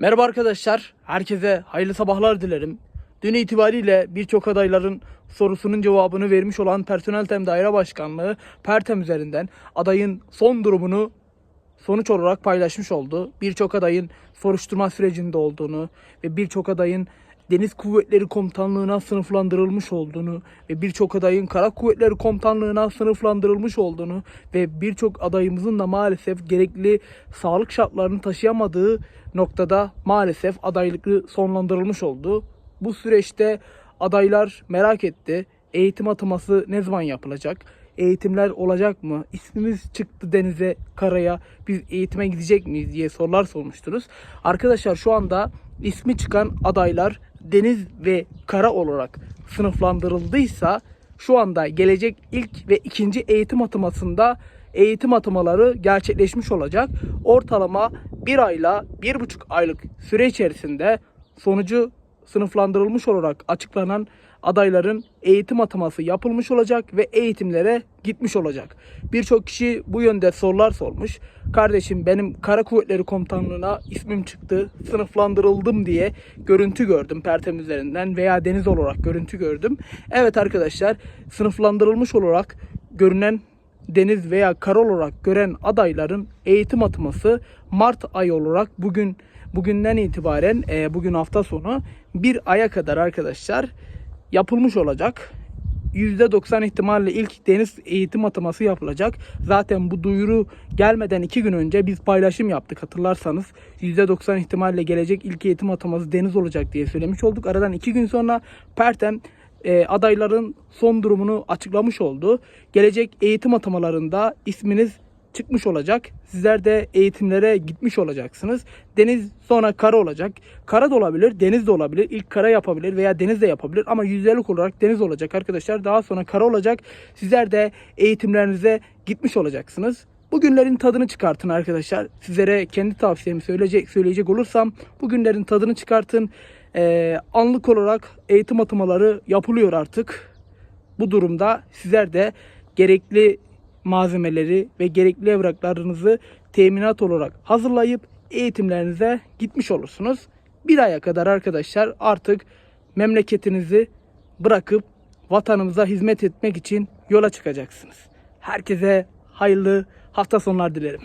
Merhaba arkadaşlar, herkese hayırlı sabahlar dilerim. Dün itibariyle birçok adayların sorusunun cevabını vermiş olan Personel Tem Daire Başkanlığı Pertem üzerinden adayın son durumunu sonuç olarak paylaşmış oldu. Birçok adayın soruşturma sürecinde olduğunu ve birçok adayın Deniz Kuvvetleri Komutanlığı'na sınıflandırılmış olduğunu ve birçok adayın Kara Kuvvetleri Komutanlığı'na sınıflandırılmış olduğunu ve birçok adayımızın da maalesef gerekli sağlık şartlarını taşıyamadığı noktada maalesef adaylıkı sonlandırılmış oldu. Bu süreçte adaylar merak etti. Eğitim ataması ne zaman yapılacak? Eğitimler olacak mı? İsmimiz çıktı denize, karaya. Biz eğitime gidecek miyiz diye sorular sormuştunuz. Arkadaşlar şu anda ismi çıkan adaylar deniz ve kara olarak sınıflandırıldıysa şu anda gelecek ilk ve ikinci eğitim atamasında eğitim atamaları gerçekleşmiş olacak. Ortalama bir ayla bir buçuk aylık süre içerisinde sonucu sınıflandırılmış olarak açıklanan adayların eğitim ataması yapılmış olacak ve eğitimlere gitmiş olacak. Birçok kişi bu yönde sorular sormuş. Kardeşim benim Kara Kuvvetleri Komutanlığı'na ismim çıktı, sınıflandırıldım diye görüntü gördüm Pertem üzerinden veya deniz olarak görüntü gördüm. Evet arkadaşlar sınıflandırılmış olarak görünen deniz veya kara olarak gören adayların eğitim ataması Mart ayı olarak bugün bugünden itibaren e, bugün hafta sonu bir aya kadar arkadaşlar yapılmış olacak. %90 ihtimalle ilk deniz eğitim ataması yapılacak. Zaten bu duyuru gelmeden iki gün önce biz paylaşım yaptık hatırlarsanız. %90 ihtimalle gelecek ilk eğitim ataması deniz olacak diye söylemiş olduk. Aradan iki gün sonra Pertem e, adayların son durumunu açıklamış oldu. Gelecek eğitim atamalarında isminiz çıkmış olacak. Sizler de eğitimlere gitmiş olacaksınız. Deniz sonra kara olacak. Kara da olabilir, deniz de olabilir. İlk kara yapabilir veya deniz de yapabilir ama yüzdelik olarak deniz olacak arkadaşlar. Daha sonra kara olacak. Sizler de eğitimlerinize gitmiş olacaksınız. Bu günlerin tadını çıkartın arkadaşlar. Sizlere kendi tavsiyemi söyleyecek söyleyecek olursam bu günlerin tadını çıkartın. Ee, anlık olarak eğitim atamaları yapılıyor artık. Bu durumda sizler de gerekli malzemeleri ve gerekli evraklarınızı teminat olarak hazırlayıp eğitimlerinize gitmiş olursunuz. Bir aya kadar arkadaşlar artık memleketinizi bırakıp vatanımıza hizmet etmek için yola çıkacaksınız. Herkese hayırlı hafta sonlar dilerim.